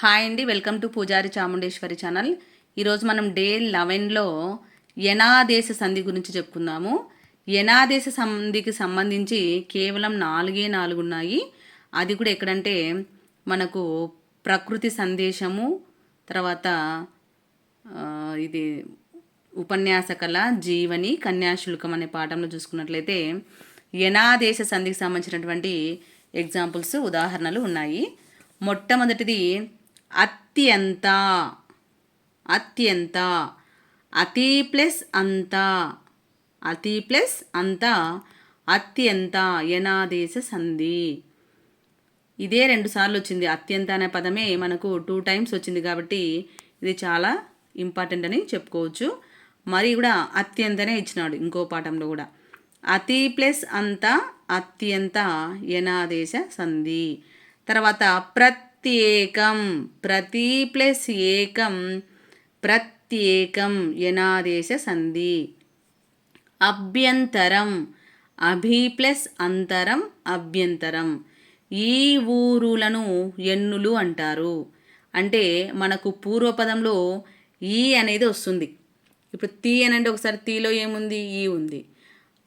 Hi అండి welcome to పూజారి Chamundeshwari channel. ఈరోజు మనం డే లెవెన్లో యనాదేశ సంధి గురించి చెప్పుకుందాము. యనాదేశ సంధికి సంబంధించి కేవలం నాలుగే నాలుగు ఉన్నాయి. అది కూడా ఎక్కడంటే మనకు ప్రకృతి సందేశము తర్వాత ఇది ఉపన్యాస కళ జీవని కన్యాశుల్కం అనే పాఠంలో చూసుకున్నట్లయితే యనాదేశ సంధికి సంబంధించినటువంటి ఎగ్జాంపుల్స్ ఉదాహరణలు ఉన్నాయి. మొట్టమొదటిది అత్యంత అత్యంత అతి ప్లస్ అంత అతి ప్లస్ అంత అత్యంత యనాదేశ సంధి. ఇదే రెండు సార్లు వచ్చింది. అత్యంత అనే పదమే మనకు టూ టైమ్స్ వచ్చింది కాబట్టి ఇది చాలా ఇంపార్టెంట్ అని చెప్పుకోవచ్చు. మరి కూడా అత్యంతనే ఇచ్చినాడు ఇంకో పాఠంలో కూడా. అతి ప్లస్ అంత అత్యంత యనాదేశ సంధి. తర్వాత ప్రత్యేకం ప్రతి ప్లస్ ఏకం ప్రత్యేకం యనాదేశ సంధి. అభ్యంతరం అభి ప్లస్ అంతరం అభ్యంతరం. ఈ ఊరులను ఎన్నులు అంటారు. అంటే మనకు పూర్వపదంలో ఈ అనేది వస్తుంది. ఇప్పుడు తీ అనంటే ఒకసారి తీలో ఏముంది? ఈ ఉంది.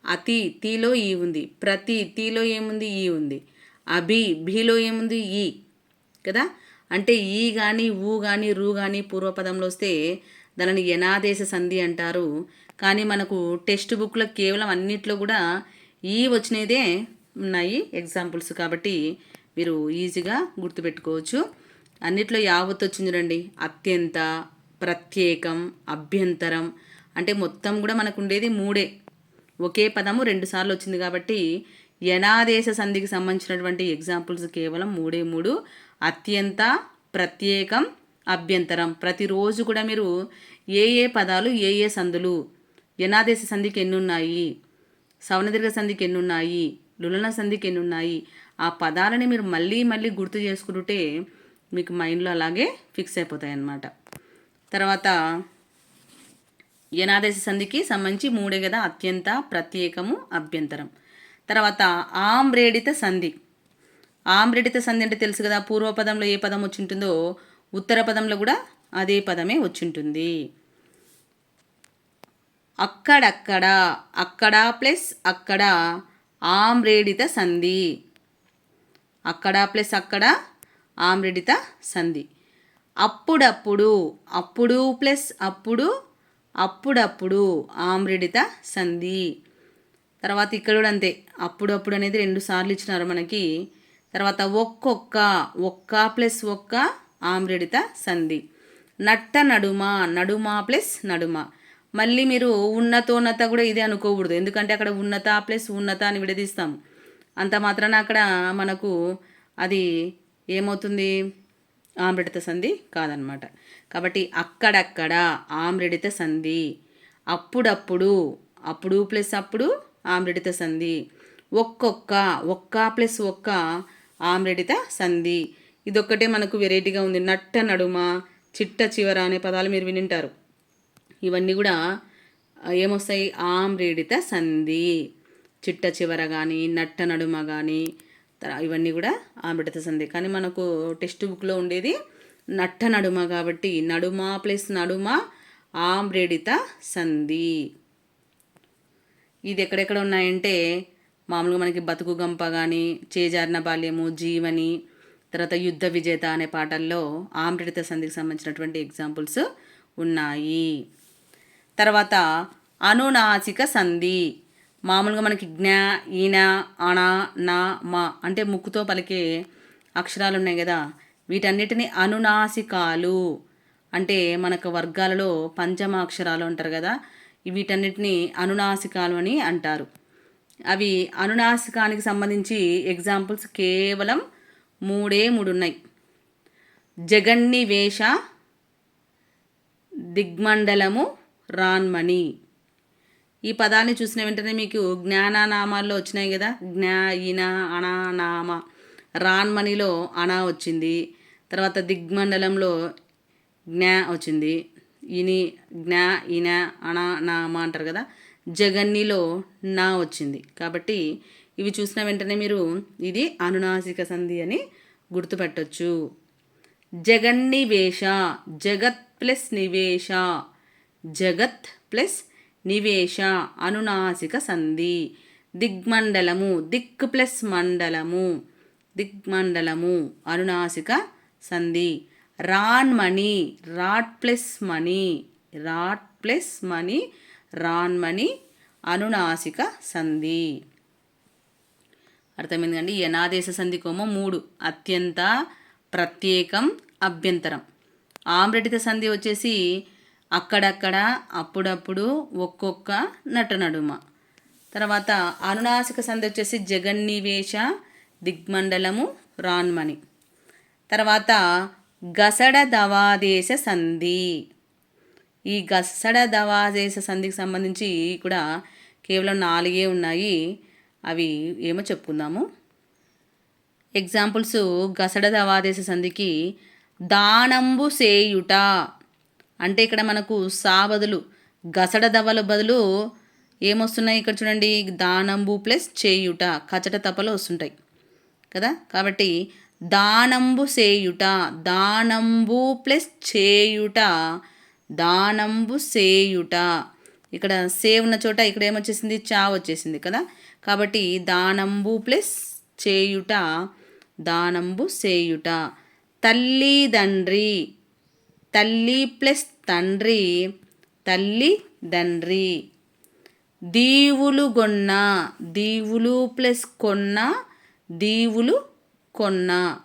అతి తీలో ఈ ఉంది. ప్రతి తీలో ఏముంది? ఈ ఉంది. అభి భీలో ఏముంది? ఈ. కదా? అంటే ఈ కానీ ఊ కానీ రూ కానీ పూర్వపదంలో వస్తే దానిని యనాదేశ సంధి అంటారు. కానీ మనకు టెక్స్ట్ బుక్లో కేవలం అన్నిట్లో కూడా ఈ వచ్చినదే ఉన్నాయి ఎగ్జాంపుల్స్ కాబట్టి మీరు ఈజీగా గుర్తుపెట్టుకోవచ్చు. అన్నిట్లో యావత్ వచ్చింది చూడండి. అత్యంత ప్రత్యేకం అభ్యంతరం. అంటే మొత్తం కూడా మనకు ఉండేది మూడే. ఒకే పదము రెండుసార్లు వచ్చింది కాబట్టి యనాదేశ సంధికి సంబంధించినటువంటి ఎగ్జాంపుల్స్ కేవలం మూడే మూడు. అత్యంత ప్రత్యేకం అభ్యంతరం. ప్రతిరోజు కూడా మీరు ఏ ఏ పదాలు ఏ ఏ సందులు యనాదేశ సంధికి ఎన్నున్నాయి సవనదీర్ఘ సంధికి ఎన్నున్నాయి లులన సంధికి ఎన్ని ఉన్నాయి ఆ పదాలని మీరు మళ్ళీ మళ్ళీ గుర్తు చేసుకుంటుంటే మీకు మైండ్లో అలాగే ఫిక్స్ అయిపోతాయి అన్నమాట తర్వాత యనాదేశ సంధికి సంబంధించి మూడే కదా అత్యంత ప్రత్యేకము అభ్యంతరం. తర్వాత ఆమ్రేడిత సంధి. ఆమ్రిడిత సంధి అంటే తెలుసు కదా పూర్వపదంలో ఏ పదం వచ్చింటుందో ఉత్తర పదంలో కూడా అదే పదమే వచ్చింటుంది. అక్కడక్కడ అక్కడ ప్లస్ అక్కడ ఆమ్రేడిత సంధి. అక్కడ ప్లస్ అక్కడ ఆమ్రేడిత సంధి. అప్పుడప్పుడు అప్పుడు ప్లస్ అప్పుడు అప్పుడప్పుడు ఆమ్రేడిత సంధి. తర్వాత ఇక్కడ కూడా అంతే. అప్పుడప్పుడు అనేది రెండు సార్లు ఇచ్చినారు మనకి. తర్వాత ఒక్కొక్క ఒక్క ప్లస్ ఒక్క ఆమ్రిడిత సంధి. నట్ట నడుమ నడుమ ప్లస్ నడుమ. మళ్ళీ మీరు ఉన్నతోన్నత కూడా ఇదే అనుకోకూడదు. ఎందుకంటే అక్కడ ఉన్నత ప్లస్ ఉన్నత అని విడదీస్తాం. అంత మాత్రాన అక్కడ మనకు అది ఏమవుతుంది? ఆమ్రిడిత సంధి కాదనమాట. కాబట్టి అక్కడక్కడ ఆమ్రిడిత సంధి. అప్పుడప్పుడు అప్పుడు ప్లస్ అప్పుడు ఆమ్రిడిత సంధి. ఒక్కొక్క ఒక్క ప్లస్ ఒక్క ఆమ్రెడిత సంధి. ఇదొక్కటే మనకు వెరైటీగా ఉంది. నట్ట నడుమ చిట్ట చివర అనే పదాలు మీరు వినింటారు. ఇవన్నీ కూడా ఏమొస్తాయి? ఆమ్రేడిత సంధి. చిట్ట చివర కానీ నట్ట నడుమ కానీ ఇవన్నీ కూడా ఆమ్రేడిత సంధి. కానీ మనకు టెక్స్ట్ బుక్లో ఉండేది నట్ట నడుమ కాబట్టి నడుమ ప్లస్ నడుమ ఆమ్రేడిత సంధి. ఇది ఎక్కడెక్కడ ఉన్నాయంటే మామూలుగా మనకి బతుకు గంప కానీ చేజారిన బాల్యము జీవని తర్వాత యుద్ధ విజేత అనే పాటల్లో ఆమ్రిత సంధికి సంబంధించినటువంటి ఎగ్జాంపుల్స్ ఉన్నాయి. తర్వాత అనునాసిక సంధి. మామూలుగా మనకి జ్ఞా ఈన అణ నా మా అంటే ముక్కుతో పలికే అక్షరాలు ఉన్నాయి కదా. వీటన్నిటిని అనునాసికాలు అంటే మనకు వర్గాలలో పంచమ అక్షరాలు అంటారు కదా. వీటన్నిటిని అనునాసికాలు అని అంటారు. అవి అనునాసికానికి సంబంధించి ఎగ్జాంపుల్స్ కేవలం మూడే మూడు ఉన్నాయి జగన్నివేశ దిగ్మండలము రాన్మణి ఈ పదాన్ని చూసిన వెంటనే మీకు జ్ఞానానామాల్లో వచ్చినాయి కదా? జ్ఞా ఇన అనానామ రాన్మణిలో అనా వచ్చింది. తర్వాత దిగ్మండలంలో జ్ఞా వచ్చింది. ఇని జ్ఞా ఇన అణ నామ అంటారు కదా? జగన్నిలో నా వచ్చింది. కాబట్టి ఇవి చూసిన వెంటనే మీరు ఇది అనునాసిక సంధి అని గుర్తుపెట్టొచ్చు. జగన్నివేశ జగత్ ప్లస్ నివేశ జగత్ ప్లస్ నివేశ అనునాసిక సంధి. దిగ్మండలము దిక్ ప్లస్ మండలము దిగ్మండలము అనునాసిక సంధి. రాన్ మనీ రాట్ ప్లస్ మణి రాట్ ప్లస్ మణి రాన్మని అనునాసిక సంధి. అర్థమైంది అండి యనాదేశ సంధికోమో మూడు. అత్యంత ప్రత్యేకం అభ్యంతరం. ఆమ్రటిత సంధి వచ్చేసి అక్కడక్కడ అప్పుడప్పుడు ఒక్కొక్క నట నడుమ తర్వాత అనునాసిక సంధి వచ్చేసి జగన్నివేశ దిగ్మండలము రాన్మణి. తర్వాత గసడ దవాదేశ సంధి. ఈ గసడ దవాదేశ సంధికి సంబంధించి కూడా కేవలం నాలుగే ఉన్నాయి. అవి ఏమో చెప్పుకుందాము. ఎగ్జాంపుల్స్ గసడ దవాదేశ సంధికి దానంబు సేయుట. అంటే ఇక్కడ మనకు సా బదులు గసడ దవల బదులు ఏమొస్తున్నాయి? ఇక్కడ చూడండి దానంబు ప్లస్ చేయుట. కచట తపలు వస్తుంటాయి కదా? కాబట్టి దానంబు సేయుట దానంబు ప్లస్ చేయుట. దానంబు సేయుట. ఇక్కడ సే ఉన్న చోట ఇక్కడ ఏమొచ్చేసింది? చా వచ్చేసింది కదా? కాబట్టి దానంబు ప్లస్ చేయుట దానంబు సేయుట. తల్లిదండ్రి తల్లి ప్లస్ తండ్రి తల్లి తండ్రి దీవులు గొన్న దీవులు ప్లస్ కొన్న దీవులు కొన్న.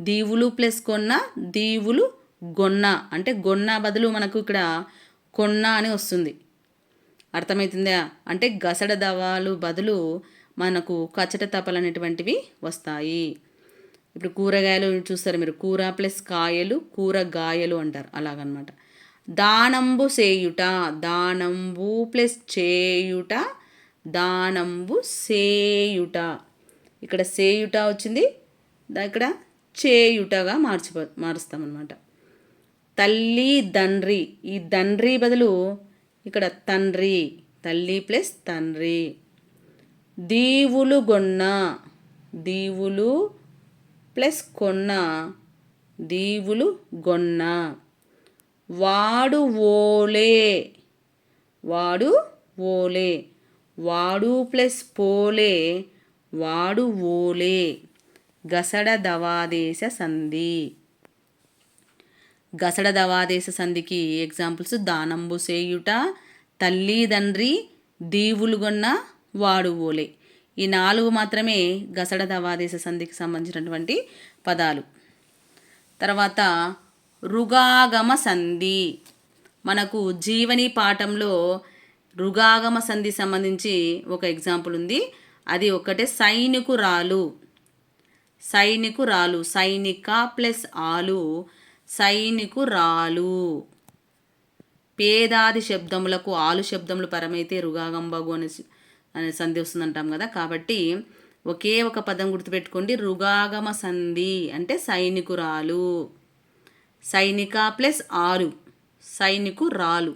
దీవులు ప్లస్ కొన్న దీవులు గొన్న అంటే గొన్న బదులు మనకు ఇక్కడ కొన్న అని వస్తుంది. అర్థమవుతుందా అంటే గసడ దవాలు బదులు మనకు కచ్చట తపలు అనేటువంటివి వస్తాయి. ఇప్పుడు కూరగాయలు చూస్తారు మీరు. కూర ప్లస్ కాయలు కూరగాయలు అంటారు. అలాగనమాట. దానంబు సేయుట దానంబు ప్లస్ చేయుట దానంబు సేయుట. ఇక్కడ సేయుట వచ్చింది. ఇక్కడ చేయుటగా మార్చి మారుస్తామన్నమాట తల్లి తండ్రి ఈ తండ్రి బదులు ఇక్కడ తండ్రి. తల్లి ప్లస్ తండ్రి. దీవులు గొన్న. దీవులు ప్లస్ కొన్న. దీవులు గొన్న. వాడు ఓలే. వాడు ఓలే. వాడు ప్లస్ పోలే. వాడు ఓలే. గసడ దవాదేశ సంధి. గసడ దవాదేశ సంధికి ఎగ్జాంపుల్స్ దానంబు సేయుట తల్లిదండ్రి దీవులుగొన్న వాడు ఓలే. ఈ నాలుగు మాత్రమే గసడ దవాదేశ సంధికి సంబంధించినటువంటి పదాలు. తర్వాత రుగాగమ సంధి. మనకు జీవని పాఠంలో రుగాగమ సంధి సంబంధించి ఒక ఎగ్జాంపుల్ ఉంది. అది ఒకటే సైనికురాలు. సైనికురాలు సైనిక ప్లస్ ఆలు. సైనికురాలు పేదాది శబ్దములకు ఆలు శబ్దములు పరమైతే రుగాగంబగు అనే అనే సంధి వస్తుందంటాం కదా. కాబట్టి ఒకే ఒక పదం గుర్తుపెట్టుకోండి. రుగాగమ సంధి అంటే సైనికురాలు సైనిక ప్లస్ ఆరు సైనికురాలు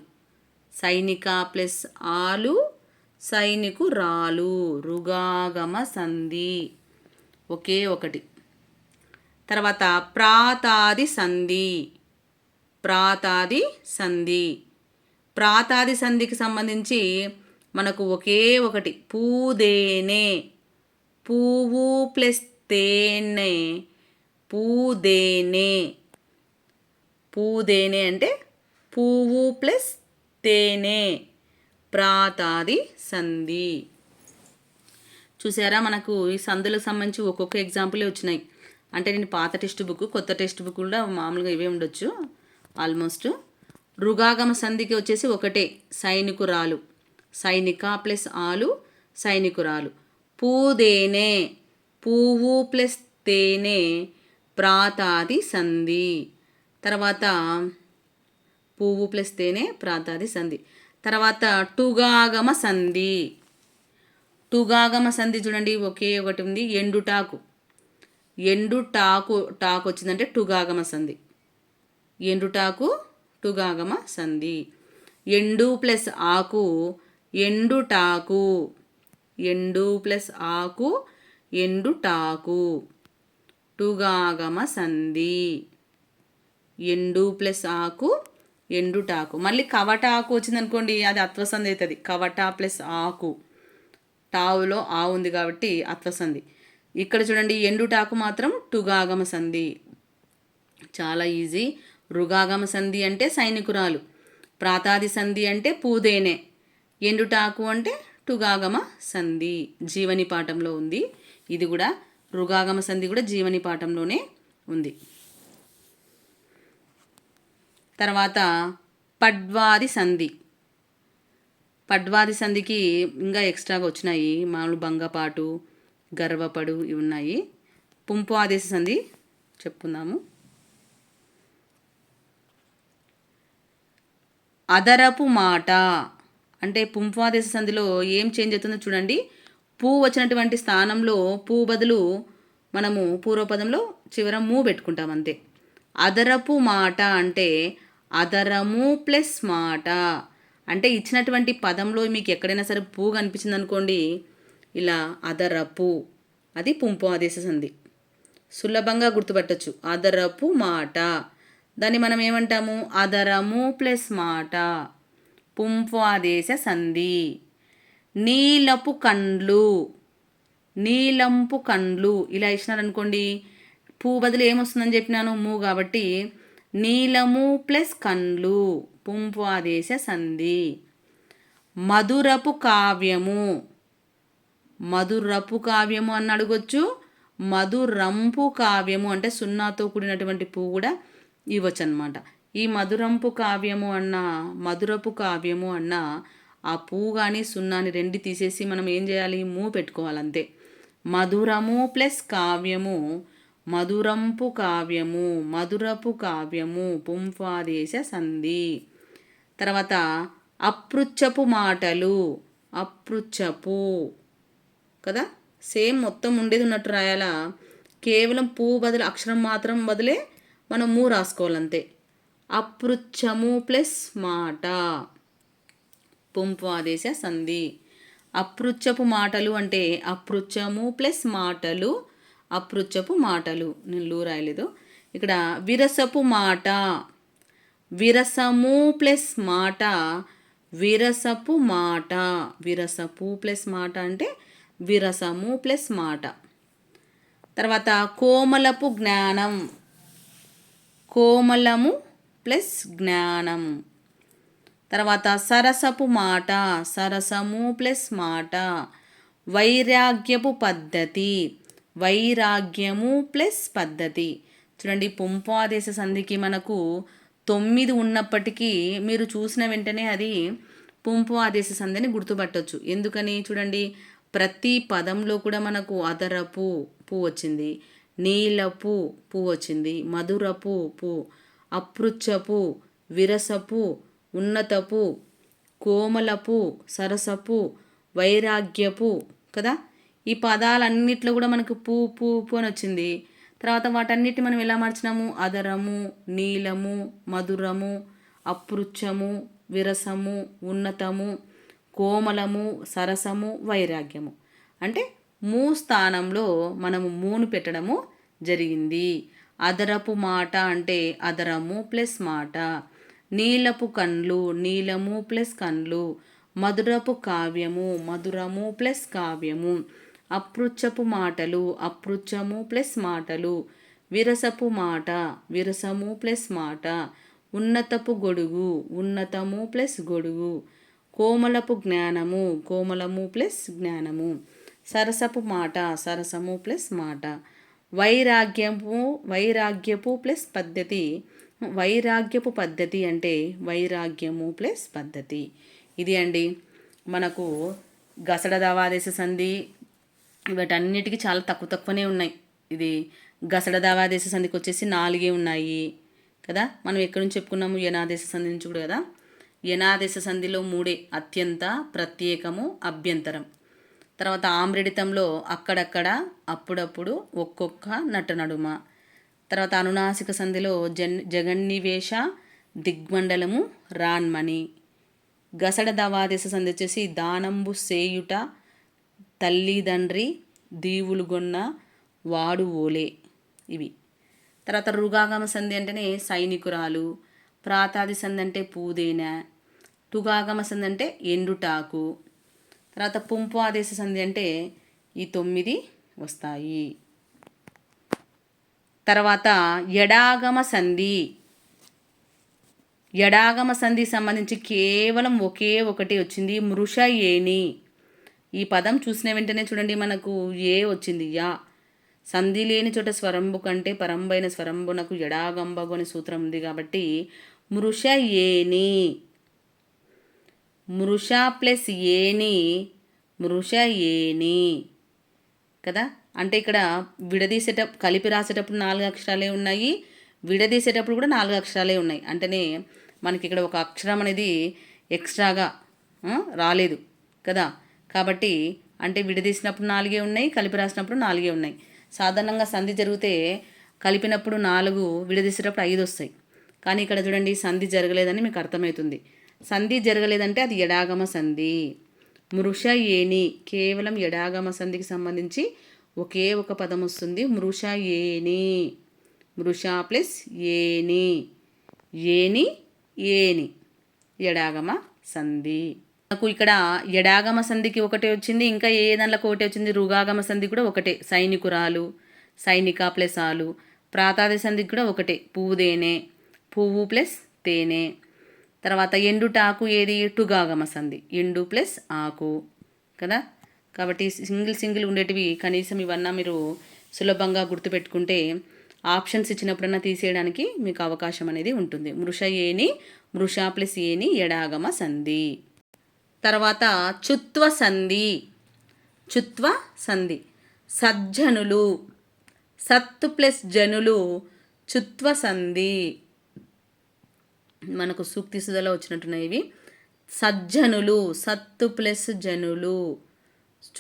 సైనిక ప్లస్ ఆలు సైనికురాలు రుగాగమ సంధి ఒకే ఒకటి. తర్వాత ప్రాతాది సంధి. ప్రాతాది సంధి. ప్రాతాది సంధికి సంబంధించి మనకు ఒకే ఒకటి పూదేనే. పువ్వు ప్లస్ తేనే పూదేనే. పూదేనే అంటే పువ్వు ప్లస్ తేనే. ప్రాతాది సంధి. చూసారా? మనకు ఈ సంధులకు సంబంధించి ఒక్కొక్క ఎగ్జాంపులే వచ్చినాయి. అంటే నేను పాత టెక్స్ట్ బుక్ కొత్త టెక్స్ట్ బుక్ కూడా మామూలుగా ఇవే ఉండొచ్చు. ఆల్మోస్ట్ రుగాగమ సంధికి వచ్చేసి ఒకటే సైనికురాలు. సైనిక ప్లస్ ఆలు సైనికురాలు. పూదేనే పువ్వు ప్లస్ తేనే ప్రాతాది సంధి. తర్వాత పువ్వు ప్లస్ తేనే ప్రాతాది సంధి. తర్వాత టుగాగమ సంధి. టుగాగమ సంధి చూడండి ఒకే ఒకటి ఉంది ఎండుటాకు. ఎండు టాకు టాకు వచ్చిందంటే టుగాగమ సంధి. ఎండుటాకు టుగాగమ సంధి. ఎండు ప్లస్ ఆకు ఎండుటాకు ఎండు ప్లస్ ఆకు ఎండుటాకు టుగాగమ సంధి. ఎండు ప్లస్ ఆకు ఎండుటాకు మళ్ళీ కవట ఆకు వచ్చిందనుకోండి అది అత్వసంధి అవుతుంది. కవట ప్లస్ ఆకు. టావులో ఆ ఉంది కాబట్టి అత్వసంధి. ఇక్కడ చూడండి ఎండుటాకు మాత్రం టుగాగమ సంధి. చాలా ఈజీ. రుగాగమ సంధి అంటే సైనికురాలు. ప్రాతాది సంధి అంటే పూదేనే. ఎండుటాకు అంటే టుగాగమ సంధి. జీవని పాఠంలో ఉంది. ఇది కూడా రుగాగమ సంధి కూడా జీవని పాఠంలోనే ఉంది. తర్వాత పడ్వాది సంధి. పడ్వాది సంధికి ఇంకా ఎక్స్ట్రాగా వచ్చినాయి. మామూలు బంగపాటు గర్వపడు ఇవి ఉన్నాయి. పుంపు ఆదేశ సంధి చెప్పుకుందాము. అదరపు మాట. అంటే పుంపాదేశ సంధిలో ఏం చేంజ్ అవుతుందో చూడండి. పూ వచ్చినటువంటి స్థానంలో పూ బదులు మనము పూర్వపదంలో చివర మూ పెట్టుకుంటాం అంతే. అదరపు మాట అంటే అదరము ప్లస్ మాట. అంటే ఇచ్చినటువంటి పదంలో మీకు ఎక్కడైనా సరే పూ కనిపించింది అనుకోండి ఇలా అదరపు. అది పుంపు ఆదేశ సంధి. సులభంగా గుర్తుపట్టచ్చు. అదరపు మాట. దాన్ని మనం ఏమంటాము? అదరము ప్లస్ మాట. పుంపు ఆదేశ సంధి. నీలపు కండ్లు. నీలంపు కండ్లు. ఇలా ఇచ్చినారనుకోండి పూ బదులు ఏమొస్తుందని చెప్పినాను? మూ కాబట్టి నీలము ప్లస్ కండ్లు. పుంపు ఆదేశ సంధి. మధురపు కావ్యము. మధురపు కావ్యము అని అడగొచ్చు. మధురంపు కావ్యము అంటే సున్నాతో కూడినటువంటి పువ్వు కూడా ఇవ్వచ్చు అనమాట ఈ మధురంపు కావ్యము అన్న మధురపు కావ్యము అన్న ఆ పువ్వు కానీ సున్నాని రెండు తీసేసి మనం ఏం చేయాలి? మూ పెట్టుకోవాలంతే. మధురము ప్లస్ కావ్యము మధురంపు కావ్యము మధురపు కావ్యము పుంఫాదేశ సంధి. తర్వాత అపృచ్చపు మాటలు అపృచ్చపు కదా? సేమ్ మొత్తం ఉండేది ఉన్నట్టు రాయాలా? కేవలం పువ్వు బదులు అక్షరం మాత్రం బదులే మనం మూ రాసుకోవాలంతే. అపృచ్చము ప్లస్ మాట. పుంపు ఆదేశ సంధి. అపృచ్చపు మాటలు అంటే అపృచ్చము ప్లస్ మాటలు అపృచ్చపు మాటలు. నేను లూ రాయలేదు. ఇక్కడ విరసపు మాట. విరసము ప్లస్ మాట. విరసపు మాట. విరసపు ప్లస్ మాట అంటే విరసము ప్లస్ మాట. తర్వాత కోమలపు జ్ఞానం. కోమలము ప్లస్ జ్ఞానం. తర్వాత సరసపు మాట సరసము ప్లస్ మాట. వైరాగ్యపు పద్ధతి వైరాగ్యము ప్లస్ పద్ధతి. చూడండి పుంపాదేశ సంధికి మనకు తొమ్మిది ఉన్నప్పటికీ మీరు చూసిన వెంటనే అది పుంపు ఆదేశ సంధిని గుర్తుపట్టవచ్చు ఎందుకని? చూడండి ప్రతి పదంలో కూడా మనకు అదరపు పూ వచ్చింది. నీలపు పూ వచ్చింది. మధురపు పూ అపృచ్చపు విరసపు ఉన్నతపు కోమలపు సరసపు వైరాగ్యపు కదా? ఈ పదాలన్నిట్లో కూడా మనకు పూ పూ పూ అని వచ్చింది. తర్వాత వాటన్నిటి మనం ఎలా మార్చినాము? అదరము నీలము మధురము అపృచ్చము విరసము ఉన్నతము కోమలము సరసము వైరాగ్యము. అంటే మూ స్థానంలో మనము మూను పెట్టడము జరిగింది. అదరపు మాట అంటే అదరము ప్లస్ మాట. నీలపు కండ్లు నీలము ప్లస్ కండ్లు. మధురపు కావ్యము మధురము ప్లస్ కావ్యము. అపృచ్చపు మాటలు అపృచ్చము ప్లస్ మాటలు. విరసపు మాట విరసము ప్లస్ మాట. ఉన్నతపు గొడుగు ఉన్నతము ప్లస్ గొడుగు. కోమలపు జ్ఞానము కోమలము ప్లస్ జ్ఞానము. సరసపు మాట సరసము ప్లస్ మాట. వైరాగ్యము వైరాగ్యపు ప్లస్ పద్ధతి. వైరాగ్యపు పద్ధతి అంటే వైరాగ్యము ప్లస్ పద్ధతి. ఇది అండి మనకు గసడ దవాదేశ సంధి వీటన్నిటికీ చాలా తక్కువ తక్కువనే ఉన్నాయి. ఇది గసడ దావాదేశ సంధికి వచ్చేసి నాలుగే ఉన్నాయి కదా? మనం ఎక్కడి నుంచి చెప్పుకున్నాము? యనాదేశ సంధి నుంచి కూడా కదా? యనాదేశ సంధిలో మూడే అత్యంత ప్రత్యేకము అభ్యంతరం. తర్వాత ఆమ్రిడితంలో అక్కడక్కడ అప్పుడప్పుడు ఒక్కొక్క నట నడుమ తర్వాత అనునాసిక సంధిలో జన్ జగన్నివేశ దిగ్మండలము రాన్మణి గసడ దవాదేశ సంధి వచ్చేసి దానంబు సేయుట తల్లిదండ్రి దీవులుగొన్న వాడు ఓలే ఇవి. తర్వాత రుగాగమ సంధి అంటేనే సైనికురాలు. ప్రాతాది సంధి అంటే పూదేన? టుగాగమ సంధి అంటే ఎండుటాకు. తర్వాత పుంపు ఆదేశ సంధి అంటే ఈ తొమ్మిది వస్తాయి. తర్వాత ఎడాగమ సంధి ఎడాగమ సంధి సంబంధించి కేవలం ఒకే ఒకటి వచ్చింది మృష ఏని ఈ పదం చూసిన వెంటనే చూడండి మనకు ఏ వచ్చింది? యా. సంధి లేని చోట స్వరంబు కంటే పరంబైన స్వరంబునకు ఎడాగంబగు అనే సూత్రం ఉంది కాబట్టి మృష ఏని మృష ప్లస్ ఏని మృష ఏని కదా? అంటే ఇక్కడ విడదీసేట కలిపి రాసేటప్పుడు నాలుగు అక్షరాలే ఉన్నాయి విడదీసేటప్పుడు కూడా నాలుగు అక్షరాలే ఉన్నాయి. అంటేనే మనకి ఇక్కడ ఒక అక్షరం అనేది ఎక్స్ట్రాగా రాలేదు కదా? కాబట్టి అంటే విడదీసినప్పుడు నాలుగే ఉన్నాయి కలిపి రాసినప్పుడు నాలుగే ఉన్నాయి. సాధారణంగా సంధి జరిగితే కలిపినప్పుడు నాలుగు విడదీసేటప్పుడు ఐదు వస్తాయి. కానీ ఇక్కడ చూడండి సంధి జరగలేదని మీకు అర్థమవుతుంది. సంధి జరగలేదంటే అది ఎడాగమ సంధి. మృష ఏని కేవలం ఎడాగమ సంధికి సంబంధించి ఒకే ఒక పదం వస్తుంది. మృష ఏని. మృష ప్లస్ ఏని. ఏని ఏని. ఎడాగమ సంధి. నాకు ఇక్కడ ఎడాగమ సంధికి ఒకటే వచ్చింది ఇంకా ఏ దాంట్లోకి ఒకటే వచ్చింది? రుగాగమ సంధి కూడా ఒకటే. సైనికురాలు సైనిక ప్లస్ ఆలు. ప్రాతాది సంధికి కూడా ఒకటే. పువ్వుదేనే పువ్వు ప్లస్ తేనె. తర్వాత ఎండుటాకు ఏది? టుగాగమ సంధి. ఎండు ప్లస్ ఆకు. కదా? కాబట్టి సింగిల్ సింగిల్ ఉండేటివి కనీసం ఇవన్నా మీరు సులభంగా గుర్తుపెట్టుకుంటే ఆప్షన్స్ ఇచ్చినప్పుడన్నా తీసేయడానికి మీకు అవకాశం అనేది ఉంటుంది. మృష ఏని మృష ప్లస్ ఏని ఎడాగమ సంధి. తర్వాత చుత్వ సంధి. చుత్వ సంధి. సజ్జనులు. సత్తు ప్లస్ జనులు చుత్వ సంధి. మనకు సూక్తి సుధలో వచ్చినట్టున్నాయి ఇవి. సజ్జనులు సత్తు ప్లస్ జనులు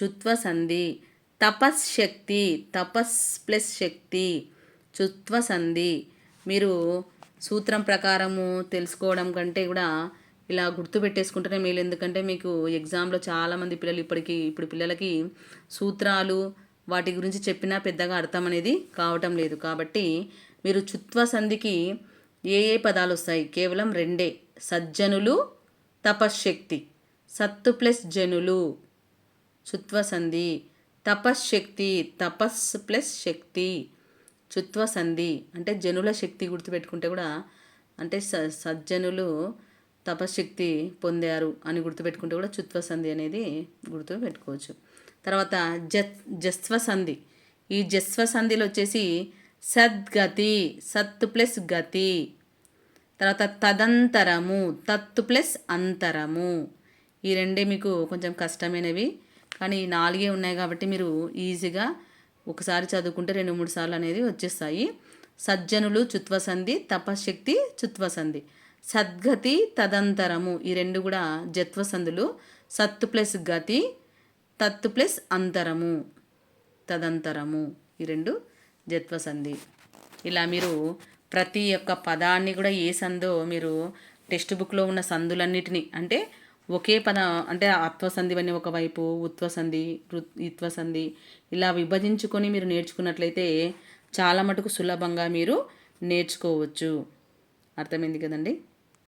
చుత్వ సంధి. తపశ్శక్తి తపస్ ప్లస్ శక్తి చుత్వ సంధి. మీరు సూత్రం ప్రకారము తెలుసుకోవడం కంటే కూడా ఇలా గుర్తుపెట్టేసుకుంటేనే మేలు. ఎందుకంటే మీకు ఎగ్జామ్లో చాలామంది పిల్లలు ఇప్పటికి ఇప్పుడు పిల్లలకి సూత్రాలు వాటి గురించి చెప్పినా పెద్దగా అర్థం అనేది కావటం లేదు. కాబట్టి మీరు చుత్వ సంధికి ఏ ఏ పదాలు వస్తాయి? కేవలం రెండే. సజ్జనులు తపశ్శక్తి. సత్తు ప్లస్ జనులు. చుత్వ సంధి. తపశ్శక్తి. తపస్ ప్లస్ శక్తి. చుత్వ సంధి. అంటే జనుల శక్తి గుర్తుపెట్టుకుంటే కూడా అంటే స సజ్జనులు తపశ్శక్తి పొందారు అని గుర్తుపెట్టుకుంటే కూడా చుత్వ సంధి అనేది గుర్తు పెట్టుకోవచ్చు. తర్వాత జ జస్వ సంధి ఈ జస్వ సంధిలో వచ్చేసి సద్గతి సత్తు ప్లస్ గతి. తర్వాత తదంతరము తత్తు ప్లస్ అంతరము. ఈ రెండే మీకు కొంచెం కష్టమైనవి. కానీ ఈ నాలుగే ఉన్నాయి కాబట్టి మీరు ఈజీగా ఒకసారి చదువుకుంటే రెండు మూడు సార్లు అనేది వచ్చేస్తాయి. సజ్జనులు చుత్వసంధి తపశక్తి చుత్వసంధి. సద్గతి తదంతరము. ఈ రెండు కూడా జత్వసందులు సత్తు ప్లస్ గతి తత్తు ప్లస్ అంతరము. తదంతరము. ఈ రెండు జత్వసంధి. ఇలా మీరు ప్రతి ఒక్క పదాన్ని కూడా ఏ సందో మీరు టెక్స్ట్ బుక్లో ఉన్న సందులన్నిటిని అంటే ఒకే పద అంటే అత్వసంధి అని ఒకవైపు ఉత్వసంధి ఇత్వసంధి ఇలా విభజించుకొని మీరు నేర్చుకున్నట్లయితే చాలా మటుకు సులభంగా మీరు నేర్చుకోవచ్చు. అర్థమైంది కదండి?